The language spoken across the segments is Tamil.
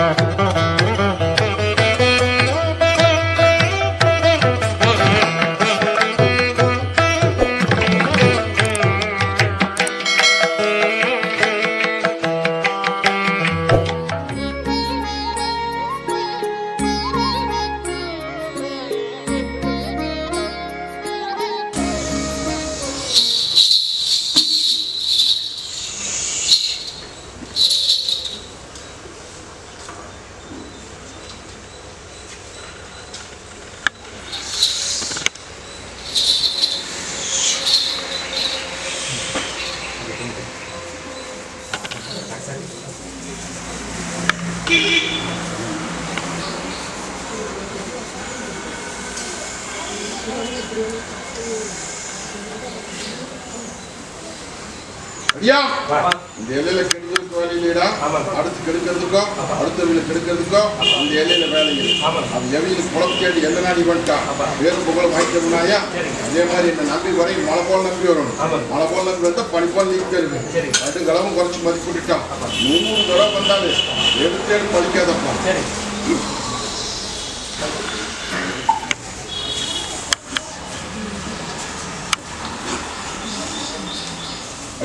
ஐயா இந்த Ya, dia lelaki ஆமாப்பா. அடுத்து கெடுக்கிறதுக்கோ அடுத்தவங்களை கெடுக்கிறதுக்கோ இந்த இலையில வேலை. அது எவையில் கேட்டு எந்த நாடி ஆமா. வேறு புகழ் வாங்கிட்டோம்னாயா. அதே மாதிரி என்ன நம்பி வரை மழை போல நம்பி வரணும். மழை போல நம்பி வந்தா பனி போல நீக்க சரிங்க. ரெண்டு கிழமை குறைச்சு மதிப்பிட்டுட்டான். நூறு தடவை வந்தாலும் எடுத்து எடுத்து பலிக்காதப்பா சரி.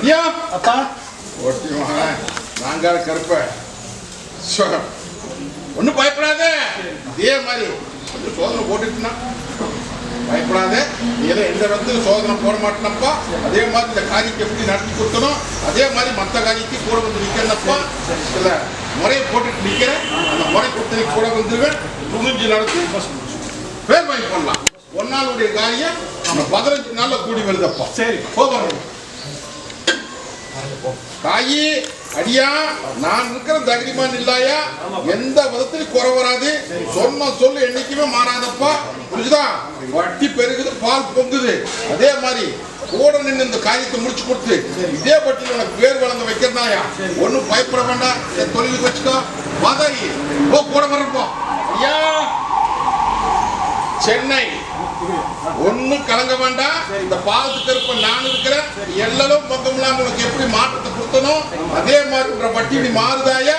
ஐயா அப்பா. ஓட்டி மகன் நாங்கால கருப்ப. ஒன்றும் பயப்படாத. இதே மாதிரி கொஞ்சம் சோதனை போட்டுட்டுனா. பயப்படாத. எல்லாம் எந்த இடத்துல சோதனை போட மாட்டேனப்பா. அதே மாதிரி இந்த காரியத்தை எப்படி நடத்தி கொடுக்கணும்? அதே மாதிரி மற்ற காரியத்தை கூட வந்து நிற்கிறப்பா சில முறையை போட்டுட்டு நிற்கிறேன் அந்த முறை கொடுத்து கூட வந்துருவேன். துணிஞ்சு நடத்தி பேர் வாங்கி பண்ணலாம். ஒன்னாளுடைய காரியம் நம்ம பதினஞ்சு நாள்ல கூடி வருதப்பா. சரி. போதும் தாயி அடியா நான் இருக்கிற தகிரிமான் இல்லாயா எந்த விதத்திலும் குறை வராது. சொன்ன சொல்லு என்னைக்குமே மாறாதப்பா. புரிஞ்சுதா? வட்டி பெருகுது பால் பொங்குது. அதே மாதிரி கூட நின்று இந்த காரியத்தை முடிச்சு கொடுத்து இதே பட்டியல உனக்கு பேர் வழங்க வைக்கிறதாயா ஒண்ணும் பயப்பட வேண்டாம். என் தொழிலுக்கு வச்சுக்கோ. வாதாயி ஓ கூட வரப்போ ஐயா சென்னை. ஒன்னும் கலங்க வேண்டாம். இந்த பாலத்துக்கு இருப்ப நான் இருக்கிறேன். எல்லாரும் மொத்தம் உனக்கு எப்படி மாற்றத்தை கொடுத்தனும் அதே மாதிரி உன்ற வட்டி நீ மாறுதாயா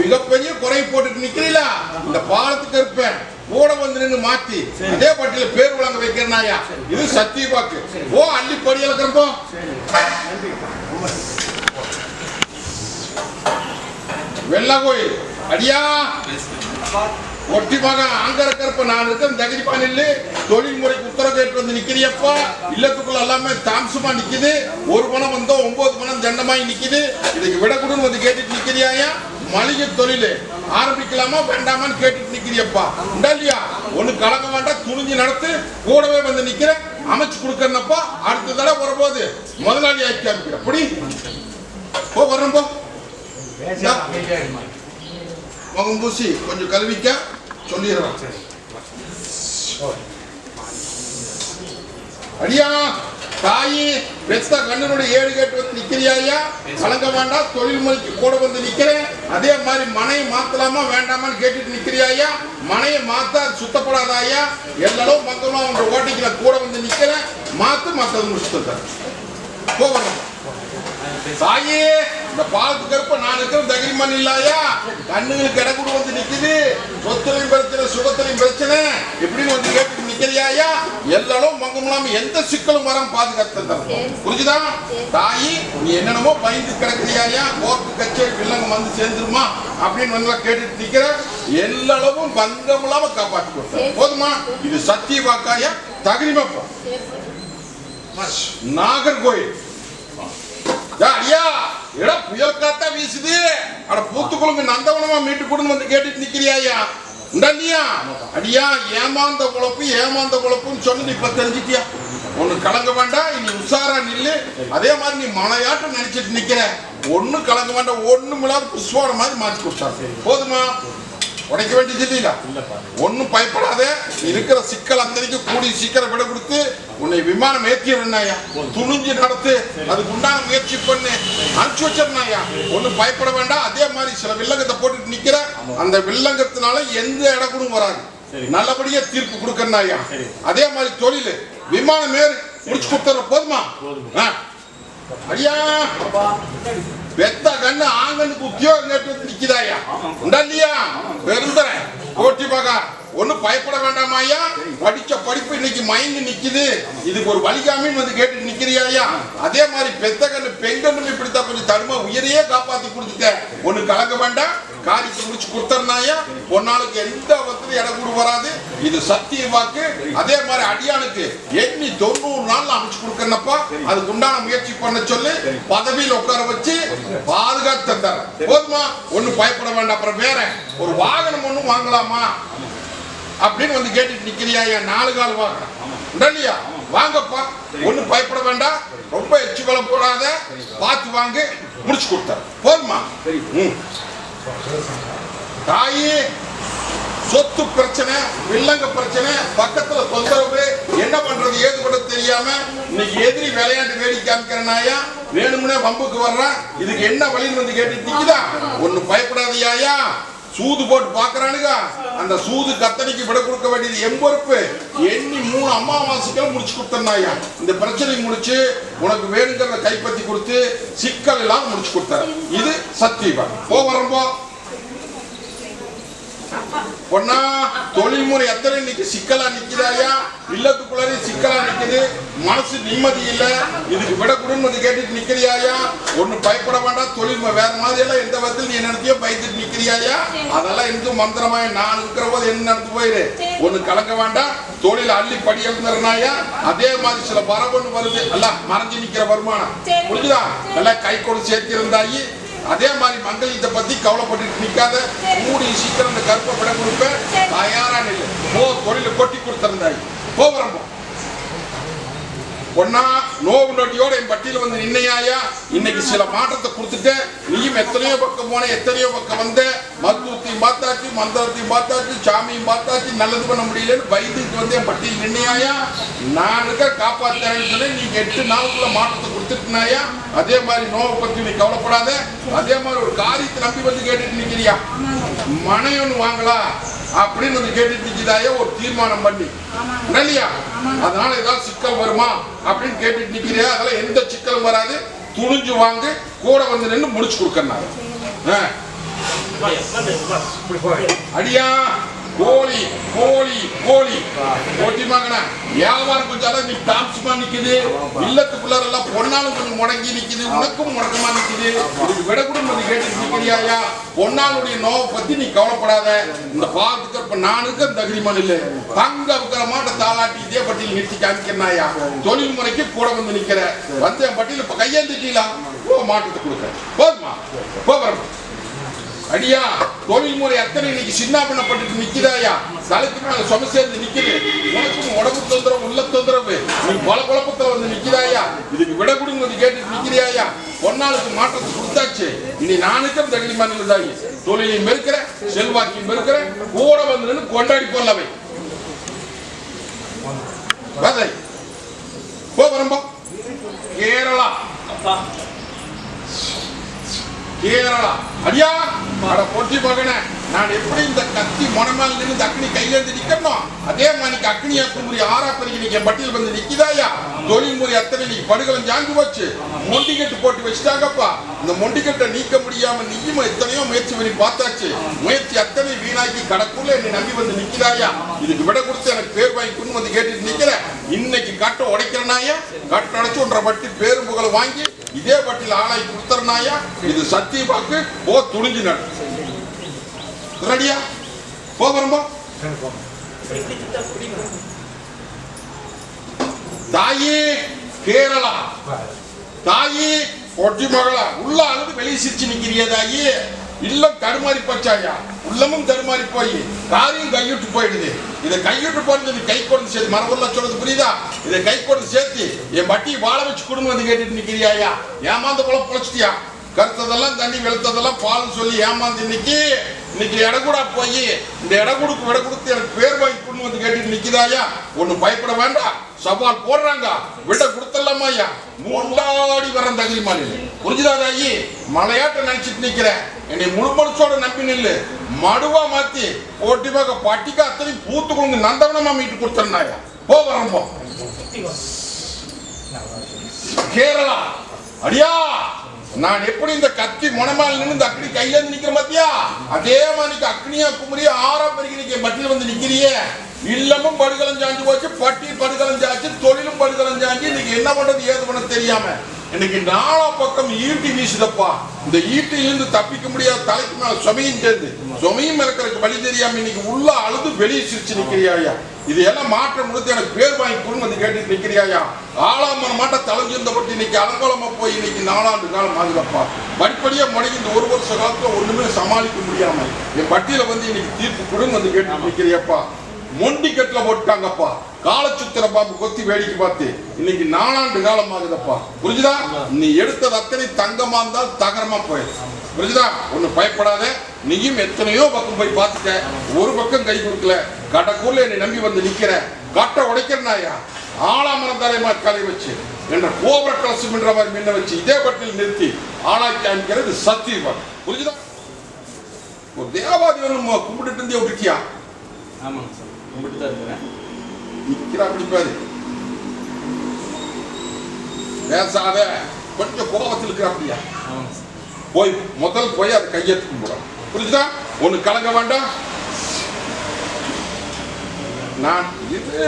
மிகப்பெரிய குறை போட்டுட்டு நிக்கிறீங்களா? இந்த பாலத்துக்கு இருப்பேன். கூட வந்து நின்று மாத்தி. அதே பட்டியல பேர் வழங்க வைக்கிறனாயா? இது சத்திய வாக்கு ஓ அள்ளி பொடி இழக்கிறப்போ வெள்ள கோயில் அடியா? ஒட்டி மகன் அங்க இருக்கிறப்ப நான் இருக்கேன் தகுதி பண்ணில்லு தொழில் முறைக்கு உத்தரவு கேட்டு வந்து நிக்கிறியப்பா. இல்லத்துக்குள்ள எல்லாமே தாமசமா நிக்குது. ஒரு பணம் வந்தோ ஒன்பது பணம் தண்டமாய் நிக்குது. இதுக்கு விடக்கூடன்னு வந்து கேட்டுட்டு நிக்கிறியாயா? மளிகை தொழில். ஆரம்பிக்கலாமா வேண்டாமான்னு கேட்டுட்டு நிக்கிறியப்பா. உண்டா இல்லையா? ஒண்ணு கலங்க வேண்டாம் துணிஞ்சு நடத்து கூடவே வந்து நிக்கிறேன் அமைச்சு கொடுக்கறனப்பா. அடுத்த தடவை வரும்போது முதலாளி ஆக்கி அமைக்கிற அப்படி. போ வர்றேன் போ. முகம் பூசி கொஞ்சம் கல்விக்க சொல்லிடுறேன் சரி அடியா தாயி பெத்த கண்ணனுடைய ஏழு கேட்டு வந்து நிக்கிறியா கலங்க வேண்டாம் தொழில் முறைக்கு கூட வந்து நிக்கிறேன். அதே மாதிரி மனையை மாத்தலாமா வேண்டாமான்னு கேட்டுட்டு நிக்கிறியா மனையை மாத்த சுத்தப்படாதாயா எல்லாரும் மக்களும் அவங்க ஓட்டிக்கல கூட வந்து நிக்கிறேன். மாத்து மத்தது முடிச்சுட்டு போகணும் தாயே இந்த பாலத்துக்கு இருப்ப நான் இருக்கிற தகிரிமன் இல்லாயா? கண்ணுங்களுக்கு இடக்குடு வந்து நிக்குது. சொத்துலையும் பிரச்சனை சுகத்திலையும் பிரச்சனை. எப்படின்னு வந்து கேட்டு நிக்கிறியாயா? எல்லாரும் மங்கமில்லாம எந்த சிக்கலும் வராம பாதுகாத்து புரிஞ்சுதா? தாயி நீ என்னென்னமோ பயந்து கிடக்குறியாயா? கோர்ட்டு கச்சேரி வில்லங்க வந்து சேர்ந்துருமா? அப்படின்னு வந்து கேட்டுட்டு நிக்கிற எல்லாளவும் பங்கம் இல்லாம காப்பாற்றி கொடுத்தேன் போதுமா? இது சத்திய வாக்காயா தகிரிமப்பா நாகர்கோயில். டா, ஐயா எடா புயல் காத்தா வீசுது. அட பூத்துக்குழுங்க நந்தவனமா மீட்டு கொடுன்னு வந்து கேட்டுட்டு நிக்கிறியா ஐயா உண்டா இல்லையா அடியா ஏமாந்த குழப்பு ஏமாந்த குழப்புன்னு சொல்லி நீ இப்ப தெரிஞ்சிட்டியா? ஒண்ணு கலங்க வேண்டாம் இனி உஷாரா நில்லு. அதே மாதிரி நீ மலையாட்டம் நினைச்சிட்டு நிக்கிற. ஒண்ணு கலங்க வேண்டாம் ஒண்ணும் இல்லாத புஷ்வாட மாதிரி மாத்தி கொடுத்தாரு போதுமா? உடைக்க வேண்டியது இல்லையா? ஒன்னும் பயப்படாத. இருக்கிற சிக்கல் அந்தனைக்கு கூடி சீக்கிரம் விட கொடுத்து உன்னை விமானம் ஏற்றிடுறாயா துணிஞ்சு நடத்து அதுக்கு உண்டான முயற்சி பண்ணு. அனுப்பிச்சு வச்சிருந்தாயா ஒன்னும் பயப்பட வேண்டாம். அதே மாதிரி சில வில்லங்கத்தை போட்டுட்டு நிக்கிற அந்த வில்லங்கத்தினால எந்த இடங்களும் வராது. நல்லபடியா தீர்ப்பு கொடுக்கறனாயா. அதே மாதிரி தொழில். விமானம் ஏறி. முடிச்சு கொடுத்துற போதுமா. ஐயா. பெத்த கண்ணு ஆங்கனுக்கு உத்தியோகம் கேட்டு வந்து நிக்குதாயா? உண்டா இல்லையா? பெருந்தரேன் போட்டி பகா ஒண்ணு பயப்பட வேண்டாமா ஐயா. படிச்ச படிப்பு இன்னைக்கு மயங்கி நிக்குது. இதுக்கு ஒரு வழிகாமின்னு வந்து கேட்டு நிக்கிறியா அதே மாதிரி பெத்த கண்ணு இப்படித்தான் கொஞ்சம் தருமா உயிரையே காப்பாத்தி கொடுத்துட்டேன். ஒண்ணு கலங்க வேண்டாம். காரியத்தை முடிச்சு கொடுத்தர்னாயா பொன்னாளுக்கு எந்த வசதி இடம் கூட வராது. இது சத்திய வாக்கு. அதே மாதிரி அடியானுக்கு எண்ணி தொண்ணூறு நாள் அமைச்சு கொடுக்கறனப்பா. அதுக்கு உண்டான முயற்சி பண்ண சொல்லி. பதவியில் உட்கார வச்சு பாதுகாத்து தந்தார் போதுமா? ஒன்னும் பயப்பட வேண்டாம். அப்புறம் வேற. ஒரு வாகனம் ஒன்றும் வாங்கலாமா? அப்படின்னு வந்து கேட்டுட்டு நிக்கிறியா? என் நாலு கால் வாகனம் உண்டா வாங்கப்பா. ஒண்ணும் பயப்பட வேண்டாம் ரொம்ப எச்சு கொலை போடாத. பார்த்து வாங்க. முடிச்சு கொடுத்தார் போதுமா? தாயே தாயி சொத்து பிரச்சனை வில்லங்க பிரச்சனை பக்கத்துல தொந்தரவு. என்ன பண்றது? ஏது பண்ண தெரியாம இன்னைக்கு எதிரி விளையாட்டு வேடிக்கை காமிக்கிறனாயா வேணும்னே வம்புக்கு வர்றான். இதுக்கு என்ன வழின்னு வந்து கேட்டு நிக்குதா? ஒண்ணு பயப்படாதயாயா சூது போட்டு பாக்குறானுங்க அந்த சூது கத்தனைக்கு விட கொடுக்க வேண்டியது என் பொறுப்பு. எண்ணி மூணு அம்மாவாசைகள் முடிச்சு கொடுத்தாயா இந்த பிரச்சனை முடிச்சு உனக்கு வேணுங்கிறத கைப்பற்றி கொடுத்து சிக்கல் எல்லாம் முடிச்சு கொடுத்தாரு. இது சத்தியம் போ வரம்போ. ஒன்னா தொழில்முறை எத்தனை இன்னைக்கு சிக்கலா நிக்கிறாயா இல்லத்துக்குள்ளே சிக்கலா நிக்குது. மனசு நிம்மதி இல்ல. இதுக்கு விட குடும்பத்தை கேட்டுட்டு நிக்கிறியாயா? ஒண்ணு பயப்பட வேண்டாம். தொழில் வேற மாதிரி எல்லாம் எந்த விதத்தில் நீ நினைத்தியோ பயந்துட்டு நிக்கிறியாயா? அதெல்லாம் எந்த மந்திரமாய் நான் இருக்கிற போது என்ன நடந்து போயிரு? ஒண்ணு கலக்க வேண்டாம். தொழில் அள்ளி படி எழுந்துறனாயா அதே மாதிரி சில வரவன்னு வருது. எல்லாம் மறைஞ்சு நிக்கிற வருமானம். சரி. புரிஞ்சுதா? நல்லா கை கொடு சேர்த்திருந்தாயி அதே மாதிரி மங்களத்தை பத்தி கவலைப்பட்டு நிக்காத. மூடி சீக்கிரம் இந்த கருப்பை விட கொடுப்பேன். தயாரா நில்லு. போ தொழில கொட்டி கொடுத்திருந்தாய் போ வரம்போ. பொண்ணா நோவு நொடியோட என் பட்டியல வந்து நின்னையாயா? இன்னைக்கு சில மாற்றத்தை கொடுத்துட்டு நீயும் எத்தனையோ பக்கம் போன எத்தனையோ பக்கம் வந்த. மருத்துவத்தையும் பார்த்தாச்சு மந்திரத்தையும் பார்த்தாச்சு சாமியும் பார்த்தாச்சு. நல்லது பண்ண முடியலன்னு பயந்துட்டு வந்து என் பட்டியல் நின்னையாயா? நான் இருக்க காப்பாத்தேன்னு சொல்லி நீங்க எட்டு நாளுக்குள்ள மாற்றத்தை கொடுத்துட்டுனாயா அதே மாதிரி நோவை பற்றி நீ கவலைப்படாத. அதே மாதிரி ஒரு காரியத்தை நம்பி வந்து கேட்டுட்டு நிக்கிறியா? மனை வாங்கலாம் அப்படின்னு வந்து கேட்டுட்டு நிக்குதாயா? ஒரு தீர்மானம் பண்ணி. இல்லையா அதனால ஏதாவது சிக்கல் வருமா? அப்படின்னு கேட்டுட்டு நிக்கிறியா? அதெல்லாம் எந்த சிக்கலும் வராது. துணிஞ்சு வாங்க. கூட வந்து நின்று முடிச்சு கொடுக்கறனால அடியா. கோழி கோழி கோழி. ஓட்டி வியாபாரம் கொஞ்சம் நீ தாம்சமா நிக்குது. இல்லத்துக்குள்ளார எல்லாம் பொன்னாலும் கொஞ்சம் முடங்கி நிக்குது. உனக்கும் முடக்கமா நிக்குது. இது விட கூட வந்து கேட்டு நிக்கிறியாயா பொன்னாளுடைய நோவை பத்தி நீ கவலைப்படாத. இந்த பாவத்துக்கு இப்ப நானுக்கு அந்த அக்ரிமன் இல்ல. தங்க இருக்கிற மாட்ட தாளாட்டி இதே பட்டியல் நிறுத்தி காமிக்கிறனாயா தொழில் முறைக்கு கூட வந்து நிக்கிற. வந்து என் பட்டியல் இப்ப கையெழுத்திட்டீங்களா? போ மாட்டத்தை கொடுக்க போதுமா? போ அடியா தொழில் முறை அத்தனை இன்னைக்கு சின்ன பண்ணப்பட்டு நிக்கிறாயா தலைக்கு மேல சும சேர்ந்து நிக்குது. உனக்கும் உடம்பு தொந்தரவு உள்ள தொந்தரவு. நீ பல குழப்பத்துல வந்து நிக்கிறாயா இதுக்கு விட கொடுங்க வந்து கேட்டு நிக்கிறியாயா? பொன்னாளுக்கு மாற்றத்தை கொடுத்தாச்சு. இனி நானுக்கும் தகுதி மாநிலதாயி தொழிலையும் இருக்கிற செல்வாக்கியும் இருக்கிற கூட வந்து கொண்டாடி கொள்ளவை வதை. போ வரம்போ. கேரளா. அடியா? அட பொட்டி போகணே நான் எப்படி இந்த கத்தி மொனமேல் நின்று இந்த அக்னி கையெழுந்து நிக்கணும்? அதே மாதிரி அக்னி அக்குமுறை ஆறா பெருகி நீங்க பட்டியல் வந்து நிற்குதாயா தொழில் முறை அத்தனை நீ படுகளும் ஜாங்கி வச்சு மொண்டிக்கட்டு போட்டு வச்சுட்டாங்கப்பா. இந்த மொண்டிக்கட்டை நீக்க முடியாம நீயும் எத்தனையோ முயற்சி பண்ணி பார்த்தாச்சு. முயற்சி அத்தனை வீணாக்கி கடக்குள்ள என்னை நம்பி வந்து நிக்கிறாயா இதுக்கு விட கொடுத்து எனக்கு பேர் வாங்கி கொண்டு வந்து கேட்டுட்டு நிக்கிறேன். இன்னைக்கு கட்டை உடைக்கிறனாயா கட்டை உடைச்சு ஒன்றரை பட்டி பேரும் புகழ வாங்கி இதே பட்டியில் ஆளாய் கொடுத்துறனாயா இது சத்திய வாக்கு போ துணிஞ்சு நடு. ரெடியா? போ வரும்போ தாயி கேரளா. தாயி ஒட்டி மகளா. உள்ள அழுது வெளியே சிரிச்சு நிக்கிறிய தாயி. இல்லம் தடுமாறி போச்சாயா? உள்ளமும் தடுமாறி போய் காரியம் கையிட்டு போயிடுது. இதை கையிட்டு போனது கை கொண்டு சேர்த்து மரபுள்ள சொல்றது புரியுதா? இதை கை கொண்டு சேர்த்து என் வட்டி வாழ வச்சு குடும்பம் வந்து கேட்டுட்டு நிக்கிறியாயா? ஏமாந்து போல பொழைச்சிட்டியா? கருத்ததெல்லாம் தண்ணி வெளுத்ததெல்லாம் பால்னு சொல்லி ஏமாந்து இன்னைக்கு இன்னைக்கு இடக்கூடா போய் இந்த இடகுடுக்கு விட கொடுத்து எனக்கு பேர் வாங்கி கொண்டு வந்து கேட்டுட்டு நிக்கிறாயா ஒண்ணு பயப்பட வேண்டாம். சவால் போடுறாங்க. விட கொடுத்தலாமா ஐயா மூண்டாடி வரம் தகுதி மாநிலம் புரிஞ்சுதா மலையாட்ட நினைச்சிட்டு நிக்கிறேன். என்னை முழு மனசோட நம்பி நில்லு. மடுவா மாத்தி போட்டி பார்க்க பட்டிக்கு அத்தனை பூத்து கொடுங்க. நந்தவனமா மீட்டு கொடுத்தனாயா போ வரம்போ கேரளா. அடியா நான் எப்படி இந்த கத்தி முனமால் நின்று இந்த அக்னி கையில இருந்து நிக்கிற மத்தியா அதே மாதிரி அக்னியா குமரியா ஆறாம் பெருகி நிக்க பட்டியல் வந்து நிக்கிறியே. இல்லமும் படுகலம் சாஞ்சு போச்சு பட்டி படுகலம் சாச்சு தொழிலும் படுகலம் சாஞ்சு இன்னைக்கு என்ன பண்றது ஏது பண்ண தெரியாம. இன்னைக்கு நாலா பக்கம் ஈட்டி வீசுதப்பா. இந்த ஈட்டிலிருந்து தப்பிக்க முடியாத தலைக்கு மேல சுமையும் சேர்ந்து சுமையும் இருக்கிறதுக்கு வழி தெரியாம இன்னைக்கு உள்ள அழுது வெளியே சிரிச்சு நிக்கிறியாயா இது எல்லாம் மாற்றம் கொடுத்து எனக்கு பேர் வாங்கி கொடுங்க வந்து கேட்டு நிக்கிறியாயா ஆளாமன மாட்ட தலைஞ்சிருந்தபட்டு இன்னைக்கு அலங்கோலமா போய் இன்னைக்கு நாலாண்டு காலம் ஆகுதப்பா. படிப்படியா முடங்கி இந்த ஒரு வருஷ காலத்துல ஒண்ணுமே சமாளிக்க முடியாம என் பட்டியல வந்து இன்னைக்கு தீர்ப்பு கொடுங்க வந்து கேட்டு நிக்கிறியப்பா. மொண்டி கட்டுல போட்டாங்கப்பா காலச்சுத்திர பாம்பு கொத்தி வேடிக்கை பார்த்து. இன்னைக்கு நாலாண்டு காலம் ஆகுதப்பா. புரிஞ்சுதா? நீ எடுத்தது அத்தனை தங்கமா இருந்தால் தகரமா போயிடும் புரிஞ்சுதா? ஒன்னு பயப்படாத. நீயும் எத்தனையோ பக்கம் போய் பார்த்துட்ட. ஒரு பக்கம் கை கொடுக்கல. கடக்கூர்ல என்னை நம்பி வந்து நிக்கிற. கட்டை உடைக்கிறனாயா? ஆலாமரம் தலைமா கலை வச்சு. என்ற கோபுர கலசம் என்ற மாதிரி மின்ன வச்சு இதே பட்டியல் நிறுத்தி ஆளாக்கி அமைக்கிறது சத்தியம் புரிஞ்சுதா? ஒரு தேவாதி கும்பிட்டுட்டு கும்பிட்டு இருந்தே விட்டுட்டியா? ஆமாங்க சார். கும்பிட்டு தான் இருக்கிறேன் நிக்கிறா பிடிப்பாரு பேசாத கொஞ்சம் கோபத்தில் இருக்கிற அப்படியா? ஆமாங்க சார். போய் முதல் போய் அதை கையெழுத்து கும்பிடும் புரிஞ்சுதா? ஒண்ணு கலங்க வேண்டாம். நான் இது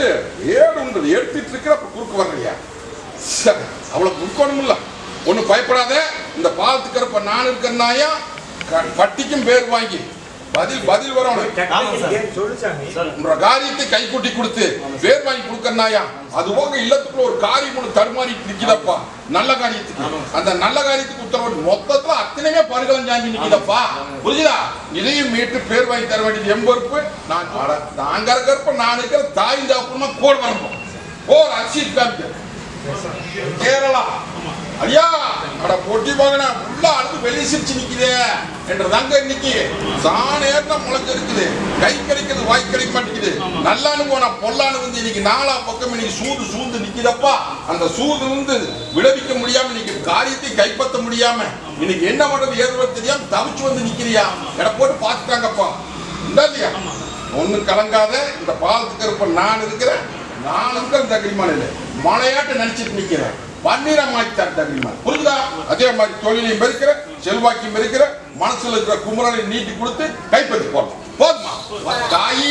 ஏடுன்றது எடுத்துட்டு இருக்கிற அப்ப குறுக்கு வர்றியா சரி, அவ்வளவு குறுக்கணும் இல்ல. ஒண்ணு பயப்படாத. இந்த பாலத்துக்கிறப்ப நான் இருக்கிறனாயா பட்டிக்கும் பேர் வாங்கி. பதில் பதில் வரணும் உன்ற காரியத்தை கைக்கூட்டி கொடுத்து பேர் வாங்கி கொடுக்கறனாயா அது போக இல்லத்துக்குள்ள ஒரு காரியம் ஒண்ணு தடுமாறி நிக்குதப்பா. நல்ல காரியத்துக்கு. அந்த நல்ல காரியத்துக்கு உத்தரவு மொத்தத்துல அத்தனையுமே பருகலம் சாஞ்சி நிக்குதப்பா. புரியுதா இதையும் மீட்டு பேர் வாங்கி தர வேண்டியது என் பொறுப்பு. நான் நாங்க இருக்கிறப்ப நான் இருக்கிற தாய் தாப்புமா கூட வரப்போம் ஓ அசித் கேரளா. ஐயா அட பொட்டி மகனா உள்ள அழுது வெளி சிரிச்சு நிக்குதே என்று தங்க இன்னைக்கு சாணேர்னா முளைஞ்சிருக்குது கை கிடைக்கிறது வாய் கிடைக்க மாட்டேங்குது. நல்லானு போன பொல்லானு வந்து இன்னைக்கு நாலா பக்கம் இன்னைக்கு சூது சூழ்ந்து நிக்குதப்பா. அந்த சூது வந்து விளைவிக்க முடியாம இன்னைக்கு காரியத்தை கைப்பற்ற முடியாம இன்னைக்கு என்ன பண்றது ஏதுவரை தெரியாம தவிச்சு வந்து நிக்கிறியா? எட போட்டு பாத்துட்டாங்கப்பா இந்தா இல்லையா? ஒண்ணு கலங்காத இந்த பாலத்துக்கு இருப்ப நான் இருக்கிறேன். நான் இருக்கிற தகிரிமான் இல்லை மலையாட்டு நினைச்சிட்டு நிக்கிறேன். பன்னீரம் மாய்த்தார் தகிரிமான் புரிஞ்சுதா? அதே மாதிரி தொழிலையும் பெருக்கிற செல்வாக்கியும் இருக்கிற மனசுல இருக்கிற குமரனை நீட்டி கொடுத்து கைப்பற்றி போடலாம் போதுமா? தாயி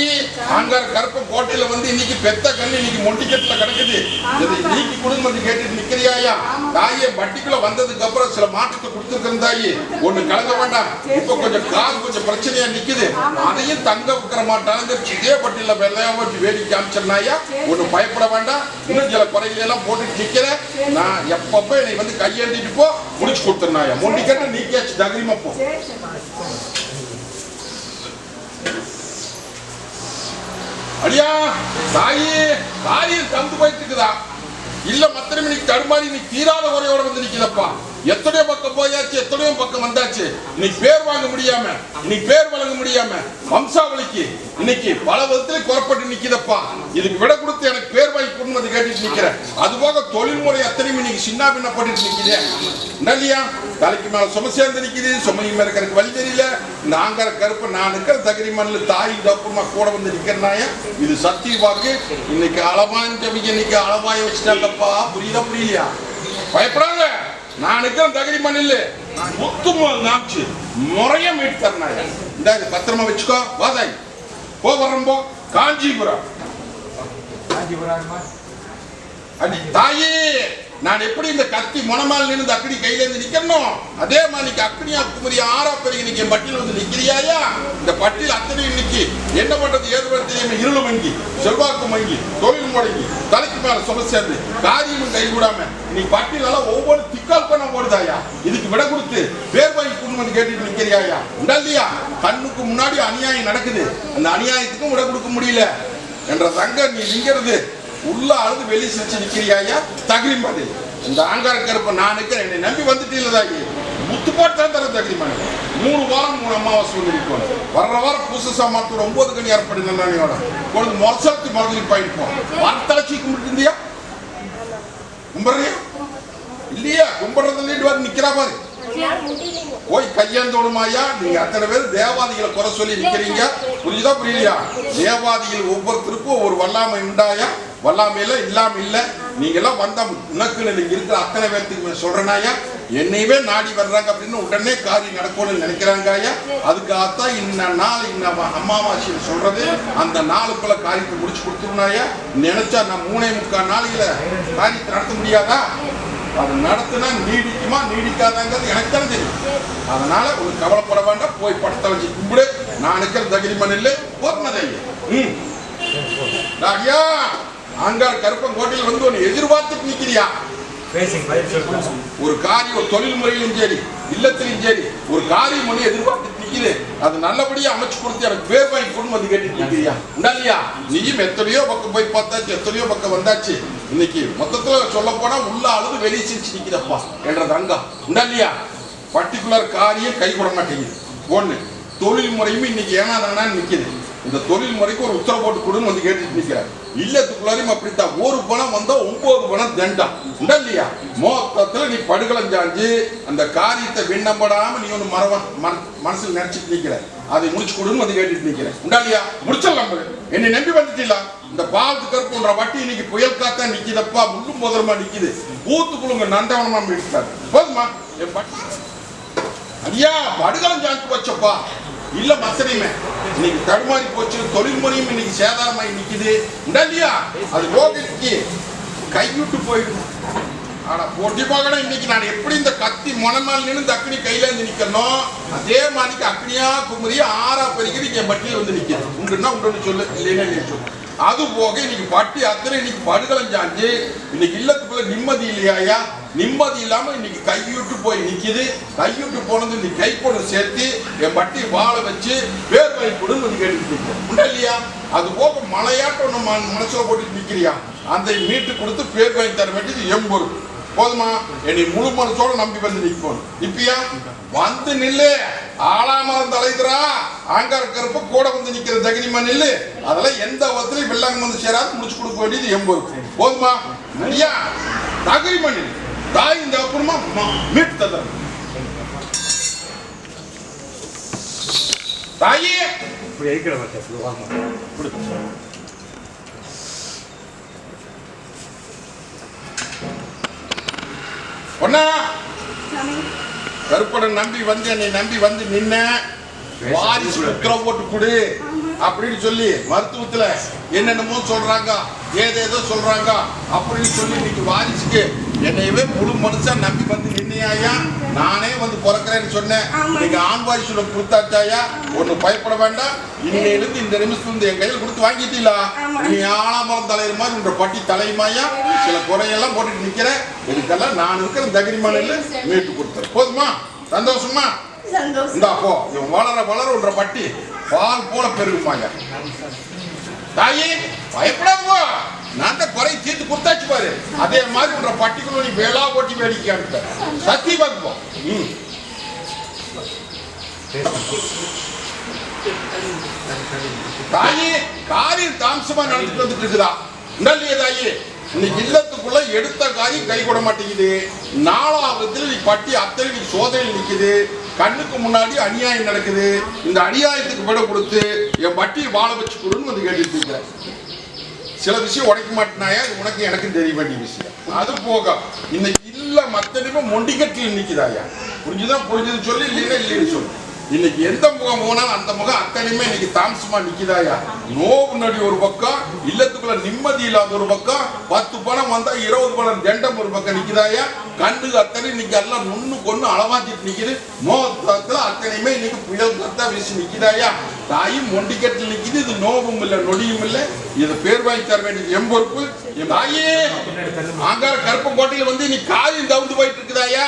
அங்க கருப்ப கோட்டையில வந்து இன்னைக்கு பெத்த கண்ணு இன்னைக்கு மொண்டிக்கட்டுல கிடக்குது. இதை நீக்கி குடும்பத்தை கேட்டுட்டு நிக்கிறியாயா? தாயே வட்டிக்குள்ள வந்ததுக்கு அப்புறம் சில மாற்றத்தை கொடுத்துருக்கேன் தாயி. ஒண்ணு கலங்க வேண்டாம். இப்ப கொஞ்சம் காசு கொஞ்சம் பிரச்சனையா நிக்குது. அதையும் தங்க வைக்கிற மாட்டாங்க இதே பட்டியல வெள்ளையா வச்சு வேடிக்கை காமிச்சிருந்தாயா ஒண்ணு பயப்பட வேண்டாம். இன்னும் சில குறைகளை எல்லாம் போட்டு நிக்கிறேன். நான் எப்பப்ப என்னை வந்து கையெழுந்திட்டு போ முடிச்சு கொடுத்துருந்தாயா மொண்டிக்கட்டு நீக்கியாச்சு தகரிமா போ. அடியா தாயி தாயி தந்து போயிட்டு இருக்குதா இல்ல மத்திர நீ தடுமாறி நீ தீராத குறையோட வந்து நிக்கிறப்பா எத்தனையோ பக்கம் போயாச்சு எத்தனையோ பக்கம் வந்தாச்சு. இன்னைக்கு பேர் வாங்க முடியாம இன்னைக்கு பேர் வழங்க முடியாம வம்சாவளிக்கு இன்னைக்கு பல விதத்துல குறப்பட்டு நிக்குதப்பா. இதுக்கு விட கொடுத்து எனக்கு பேர் வாங்கி கொண்டு வந்து கேட்டுட்டு நிக்கிறேன். அது போக தொழில்முறை அத்தனையும் இன்னைக்கு சின்ன பின்னப்பட்டு நிக்கிறேன் இல்லையா? தலைக்கு மேல சும சேர்ந்து நிக்குது சுமையும் இருக்கிறதுக்கு வழி தெரியல. நாங்கிற கருப்பு நான் இருக்கிற தகிரி மண்ணில் தாய் தப்புமா கூட வந்து நிக்கிறனாய இது சக்தி வாக்கு. இன்னைக்கு அளவாஞ்சமிக்க இன்னைக்கு அளவாய வச்சுட்டாங்கப்பா. புரியுதா புரியலையா? பயப்படாத. நான் இருக்கிற தகிரி மண்ணில் முத்து நாச்சு முறைய மீட்டு தரனாயா இந்த பத்திரமா வச்சுக்கோ. வாதாய் போ வர்றோம் போ. காஞ்சிபுரம். காஞ்சிபுரமா அடி தாயே. நான் எப்படி இந்த கத்தி முனமால் நின்று அக்கடி கையில இருந்து நிக்கணும் அதே மாதிரி இன்னைக்கு அக்னியா குமரி ஆறா பெரிய நீங்க பட்டியல் வந்து நிக்கிறியாயா இந்த பட்டியல் அத்தனை இன்னைக்கு என்ன பண்றது ஏது பண்றது தெரியாம இருளு மங்கி செல்வாக்கு மங்கி தொழில் முடங்கி தலைக்கு மேல சும சேர்ந்து காரியமும் கை கூடாம இன்னைக்கு பட்டியல் எல்லாம் ஒவ்வொரு திக்கால் பண்ண போடுதாயா இதுக்கு விட கொடுத்து பேர் வாங்கி கொண்டு கேட்டுட்டு நிக்கிறியாயா இல்லையா? கண்ணுக்கு முன்னாடி அநியாயம் நடக்குது. அந்த அநியாயத்துக்கும் விட கொடுக்க முடியல. என்ற தங்க நீ நிங்கிறது உள்ள அழுது வெளியே சிரிச்சு நிக்கிறியாயா தகிரி மாதிரி இந்த ஆங்கார கருப்ப நான் நிற்கிறேன் என்னை நம்பி வந்துட்டு இல்லதாகி முத்து போட்டு தான் தர தகிரி மாதிரி மூணு வாரம் மூணு அமாவாசை வந்து நிற்போம் வர்ற வாரம் புதுசு சாமாத்தோட ஒன்பது கணி ஏற்படுங்க நானோட கொண்டு மொசத்து மறுதலி போயிருப்போம் வார்த்தாச்சி கும்பிட்டு இருந்தியா? கும்பிட்றியா? இல்லையா? கும்பிட்றதுல வந்து நிக்கிறா மாதிரி போய் கையேந்தோடுமாயா நீங்க அத்தனை பேர் தேவாதிகளை குறை சொல்லி நிக்கிறீங்க. புரியுதா புரியலையா? தேவாதிகள் ஒவ்வொருத்தருக்கும் ஒரு வல்லாமை உண்டாயா? வல்லாமையில இல்லாம இல்ல. நீங்க எல்லாம் வந்த உனக்கு நீங்க இருக்கிற அத்தனை பேர்த்துக்கு சொல்றனாயா? என்னையவே நாடி வர்றாங்க அப்படின்னு உடனே காரியம் நடக்கும்னு நினைக்கிறாங்க ஐயா அதுக்காகத்தான் இந்த நாள் இன்ன அமாவாசையில் சொல்றது. அந்த நாளுக்குள்ள காரியத்தை முடிச்சு கொடுத்துருனாயா நினைச்சா நான் மூணே முக்கால் நாளையில காரியத்தை நடத்த முடியாதா? அது நடத்துனா நீடிக்குமா நீடிக்காதாங்கிறது எனக்கு தானே தெரியும். அதனால ஒரு கவலைப்பட வேண்டாம் போய் படத்தை வச்சு கும்பிடு. நான் நிற்கிற தகிரிமன் இல்லை போர்மதை ம். ஐயா ஆங்கார் கருப்பங்கோட்டையில் வந்து ஒன்று எதிர்பார்த்துட்டு சொல்லுங்க ஒரு காரியம் ஒரு தொழில் முறையிலும் சரி இல்லத்திலும் சரி ஒரு காரியம் ஒன்று எதிர்பார்த்துட்டு நிக்குது அது நல்லபடியா அமைச்சு கொடுத்து எனக்கு பேர் வாங்கி கொடுன்னு வந்து கேட்டுட்டு நிக்கிறியா இல்லையா நீயும் எத்தனையோ பக்கம் போய் பார்த்தாச்சு எத்தனையோ பக்கம் வந்தாச்சு. இன்னைக்கு மொத்தத்துல சொல்ல போனா உள்ள அழுது வெளியே சிரிச்சு நிக்கிறப்பா என்ற தங்கம். உண்டா இல்லையா பர்டிகுலர் காரியம் கை கொட மாட்டேங்குது. ஒண்ணு தொழில் முறையும் இன்னைக்கு ஏனாதானா நிக்குது. இந்த தொழில் முறைக்கு ஒரு உத்தரவு போட்டு கொடுன்னு வந்து கேட்டுட்டு நிக்கிறார். இல்லத்துக்குள்ளாரையும் அப்படித்தான். ஒரு பணம் வந்தா ஒன்பது பணம் தண்டம். உண்டா இல்லையா மொத்தத்துல நீ படுகலம் சாஞ்சு அந்த காரியத்தை விண்ணப்படாம நீ ஒண்ணு மரவ மன- மனசுல நினைச்சிட்டு நிக்கிற. அதை முடிச்சு கொடுன்னு வந்து கேட்டுட்டு நிக்கிறேன் உண்டா இல்லையா முடிச்சிடலாம் என்னை நம்பி வந்துட்டீங்களா? இந்த பாவத்து கருப்புன்ற வட்டி இன்னைக்கு புயல் காத்தா நிக்குதப்பா முள்ளும் போதரமா நிக்குது. ஊத்துக்குள்ளுங்க நந்தவனமா போதுமா? என் பட்டி ஐயா படுகலம் சாஞ்சு வச்சப்பா இல்லை மசனையுமே. இன்னைக்கு தடுமாறி போச்சு தொழில் முறையும் இன்னைக்கு சேதாரமாயி நிற்கிது இல்லையா அது ரோகிக்கு கைவிட்டு போயிடும் ஆனால் போட்டி பார்க்கணும். இன்னைக்கு நான் எப்படி இந்த கத்தி மொனமால் நின்று இந்த அக்னி கையில இருந்து அதே மாதிரிக்கு அக்னியா குமரி ஆறா பறிக்கிறது என் பட்டியல் வந்து நிற்கிது உண்டுன்னா உண்டுன்னு சொல்லு இல்லைன்னா நீ சொல்லு. அது போக இன்னைக்கு பட்டி அத்தனை இன்னைக்கு படுகலம் சாஞ்சு இன்னைக்கு இல்லத்துக்குள்ள நிம்மதி இல்லையாயா நிம்மதி இல்லாம இன்னைக்கு கையூட்டு போய் நிக்குது. கையூட்டு போனது நீ கை கூட சேர்த்து என் பட்டி வாழ வச்சு பேர் வாங்கி கொடுன்னு வந்து உண்டா இல்லையா? அது போக மலையாட்டம் நம்ம மன- மனசுல போட்டு நிக்கிறியா? அந்த மீட்டு கொடுத்து பேர் வாங்கி தர வேண்டியது எம்பொருள் போதுமா? என்னை முழு மனசோட நம்பி வந்து நிற்போம் இப்பயா? வந்து நில்லு. ஆளாமரம் தலைதுரா ஆங்கார கருப்பு கூட வந்து நிக்கிற தகினிமா நில்லு. அதெல்லாம் எந்த விதத்திலையும் வெள்ளாங்க வந்து சேராது முடிச்சு கொடுக்க வேண்டியது எம்பொருள் போதுமா? ஐயா தகிரிமா நில்லு. தாய் இந்த அப்புறமா ம- மீட்டு தந்துடுறேன். தாயே! இப்படி இருக்கிற மாட்டேன் வாங்க. பொண்ணா! கருப்படன் நம்பி வந்து என்னை நம்பி வந்து நின்ன. வாரிசு உத்தரவு போட்டு கொடு. அப்படின்னு சொல்லி மருத்துவத்துல என்னென்னமோ சொல்றாங்க ஏதேதோ சொல்றாங்க அப்படின்னு சொல்லி இன்னைக்கு வாரிசுக்கு என்னையவே முழு மனுஷா நம்பி வந்து நின்னையாயா நானே வந்து பிறக்கிறேன்னு சொன்னேன். நீங்க ஆண் வாரிசு உனக்கு கொடுத்தாச்சாயா ஒண்ணு பயப்பட வேண்டாம். இன்னையிலிருந்து இந்த நிமிஷத்துல இருந்து என் கையில் கொடுத்து வாங்கிட்டீங்களா? நீ ஆலாமரம் தலைவர் மாதிரி உன்ற பட்டி தலையுமாயா சில குறையெல்லாம் போட்டுட்டு நிக்கிறேன். இதுக்கெல்லாம் நான் இருக்கிற தகிரிமானில் மீட்டு கொடுத்துறேன். போதுமா? சந்தோஷமா? சந்தோஷம். இந்தா போ. இவன் வளர வளர உன்ற பட்டி பால் போல பெருகுமாங்க. தாயே பயப்படாம நான் தான் குறை தீர்த்து கொடுத்தாச்சு பாரு. அதே மாதிரி உன்ற பட்டிக்குள்ள நீ வேளா போட்டி வேடிக்கை அனுப்ப சத்தி போ ம். தாயே காரியம் தாமசமா நடந்துட்டு வந்துட்டு இருக்குதா? இல்லையே தாயே. இன்னைக்கு இல்லத்துக்குள்ள எடுத்த காரியம் கை கூட மாட்டேங்குது. நாலாவதுல நீ பட்டி அத்தனை நீ சோதனையில் நிக்குது. கண்ணுக்கு முன்னாடி அநியாயம் நடக்குது. இந்த அநியாயத்துக்கு விட கொடுத்து என் வட்டியை வாழ வச்சு கொடுன்னு வந்து கேட்டுட்டு இருக்கிறேன் சில விஷயம் உடைக்க மாட்டேனாயா? அது உனக்கு எனக்கும் தெரிய வேண்டிய விஷயம். அது போக இன்னைக்கு இல்லை மத்தனையுமே மொண்டிக்கட்டில் நிற்கிறாயா புரிஞ்சுதான் புரிஞ்சது சொல்லி இல்லைன்னா இல்லைன்னு சொல்லு. இன்னைக்கு எந்த முகம் போனாலும் அந்த முகம் அத்தனையுமே இன்னைக்கு தாமசமா நிக்குதாயா? நோவு நடி ஒரு பக்கம் இல்லத்துக்குள்ள நிம்மதி இல்லாத ஒரு பக்கம் பத்து பணம் வந்தா இருபது பணம் தண்டம் ஒரு பக்கம் நிக்குதாயா? கண்ணுக்கு அத்தனை இன்னைக்கு எல்லாம் நுண்ணு கொண்டு அளவாஞ்சிட்டு நிக்குது. மோகத்துல அத்தனையுமே இன்னைக்கு புயல் கத்தா வீசி நிக்குதாயா? தாயும் மொண்டிக்கட்டில் நிக்குது. இது நோவும் இல்லை நொடியும் இல்லை. இது பேர் வாங்கி தர வேண்டியது என் பொறுப்பு. என் தாயே! ஆங்கார கருப்பங்கோட்டையில வந்து நீ காரியம் தவுந்து போயிட்டு இருக்குதாயா?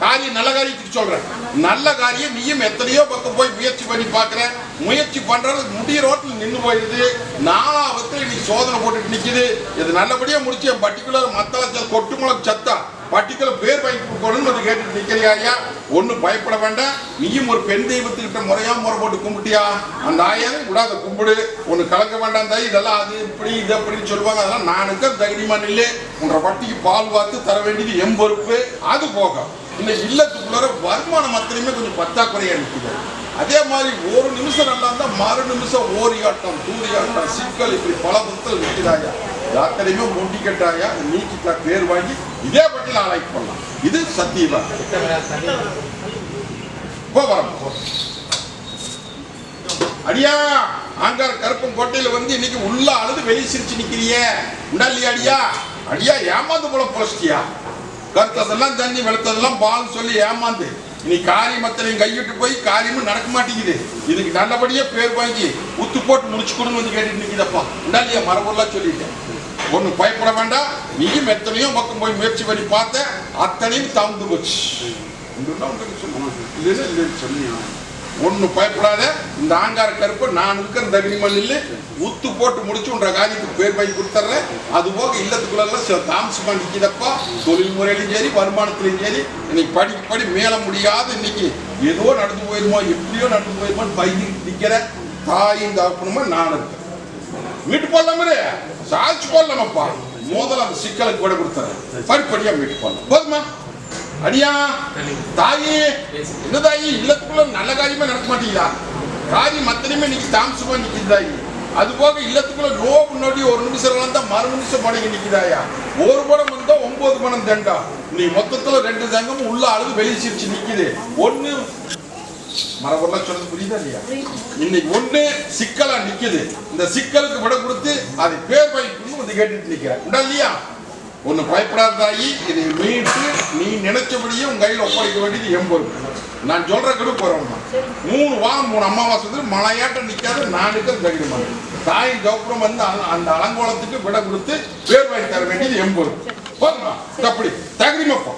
காரியம் நல்ல காரியத்துக்கு சொல்றேன். நல்ல காரியம் நீயும் எத்தனையோ பக்கம் போய் முயற்சி பண்ணி பாக்குற முயற்சி பண்றது முடிய ரோட்டில் நின்று போயிடுது நாலாவத்துல நீ சோதனை போட்டுட்டு நிக்குது. இது நல்லபடியா முடிச்சு என் பர்டிகுலர் மத்தள கொட்டு மிளகு சத்தா பர்டிகுலர் பேர் வாங்கி கொடுக்கணும்னு வந்து கேட்டுட்டு நிக்கிறியா ஐயா? ஒன்றும் பயப்பட வேண்டாம். நீயும் ஒரு பெண் தெய்வத்துக்கிட்ட முறையா முறை போட்டு கும்பிட்டியா? அந்த ஆயாவை விடாத கும்பிடு. ஒன்று கலக்க வேண்டாம் தாய். இதெல்லாம் அது இப்படி இது அப்படின்னு சொல்லுவாங்க. அதெல்லாம் நானுக்கு தைரியமா நில்லு. உன்ற பட்டிக்கு பால் வாத்து தர வேண்டியது எம்பொறுப்பு அது போக இந்த இல்லத்துக்குள்ளார வருமானம் மாத்திரமே கொஞ்சம் பற்றாக்குறையா நிற்குது அதே மாதிரி ஒரு நிமிஷம் நல்லா இருந்தால் மறு நிமிஷம் ஓரியாட்டம் தூரியாட்டம் சிக்கல் இப்படி பல புத்தல் நிற்கிறாயா கட்டாயா? முட்டிக்கட்டாயா நீக்கிட்டா பேர் வாங்கி இதே பட்டியல் ஆராய்ச்சி பண்ணலாம். இது சத்தியமா? போ அடியா ஆங்கார கருப்பம் கோட்டையில வந்து இன்னைக்கு உள்ள அழுது வெளியே சிரிச்சு நிக்கிறியே. உண்டா இல்லையா அடியா? அடியா ஏமாந்து போல பொழைச்சிட்டியா கத்ததெல்லாம் தண்ணி வெளுத்ததெல்லாம் பால் சொல்லி ஏமாந்து நீ காரியமத்தனையும் கைவிட்டு போய் காரியமும் நடக்க மாட்டேங்குது இதுக்கு நல்லபடியா பேர் வாங்கி உத்து போட்டு முடிச்சு கொடுன்னு வந்து கேட்டுட்டு நிக்குதப்பா இல்லையா மரபொருளா சொல்லிட்டேன் ஒண்ணு பயப்பட வேண்டாம் நீயும் எத்தனையோ பக்கம் போய் முயற்சி பண்ணி பார்த்த அத்தனையும் தவந்து போச்சு உண்டுன்னா இல்லைன்னா இல்லைன்னு சொல்லி ஒண்ணு பயப்படாத. இந்த ஆங்கார கருப்பு நான் இருக்கிற தகுதி மண்ணில் உத்து போட்டு முடிச்சு உன்ற காரியத்துக்கு பேர் வாங்கி கொடுத்துட்றேன் அது போக இல்லத்துக்குள்ளெல்லாம் சில தாமசமா நிற்கிதப்பா தொழில் முறையிலும் சரி வருமானத்திலையும் சரி இன்னைக்கு படி படி மேல முடியாது இன்னைக்கு ஏதோ நடந்து போயிருமோ எப்படியோ நடந்து போயிருமோன்னு பயந்து நிற்கிற தாயும் தகப்பனுமா நான் இருக்கேன் மீட்டு போடலாமே சாட்சி போடலாமப்பா முதல்ல அந்த சிக்கலுக்கு விட கொடுத்துறேன். படிப்படியாக மீட்டு போடலாம் போதுமா? அடியா தாயி என்ன தாயி இல்லத்துக்குள்ள நல்ல காரியமே நடக்க மாட்டீங்களா காரியம் அத்தனையுமே இன்னைக்கு தாமசமா நிக்குது தாயி அது போக இல்லத்துக்குள்ள நோ முன்னாடி ஒரு நிமிஷம் வந்தா மறு நிமிஷம் படகு நிக்குதாயா? ஒரு படம் வந்தா ஒன்பது படம் தண்டா. நீ மொத்தத்துல ரெண்டு தங்கமும் உள்ள அழுது வெளியே சிரிச்சு நிக்குது. ஒண்ணு மரபொருளா சொல்றது புரியுதா இல்லையா? இன்னைக்கு ஒண்ணு சிக்கலா நிக்குது. இந்த சிக்கலுக்கு விட கொடுத்து அதை பேர் வாய்ப்புன்னு வந்து கேட்டுட்டு நிக்கிறேன். உண்டா இல்லையா? ஒன்று பயப்படாத தாயி இதை மீட்டு நீ நினைச்சபடியே உன் கையில் ஒப்படைக்க வேண்டியது எம்பொருள் நான் சொல்ற கடு போறோம்மா மூணு வா மூணு அமாவாசை வந்து மலையாட்டம் நிக்காத நானுக்கு தகிடுமா தாய் கௌப்புரம் வந்து அந்த- அந்த அலங்கோலத்துக்கு விட கொடுத்து பேர் வாங்கி தர வேண்டியது எம்பொருள் போதுமா? அப்படி தகுதிமாப்பா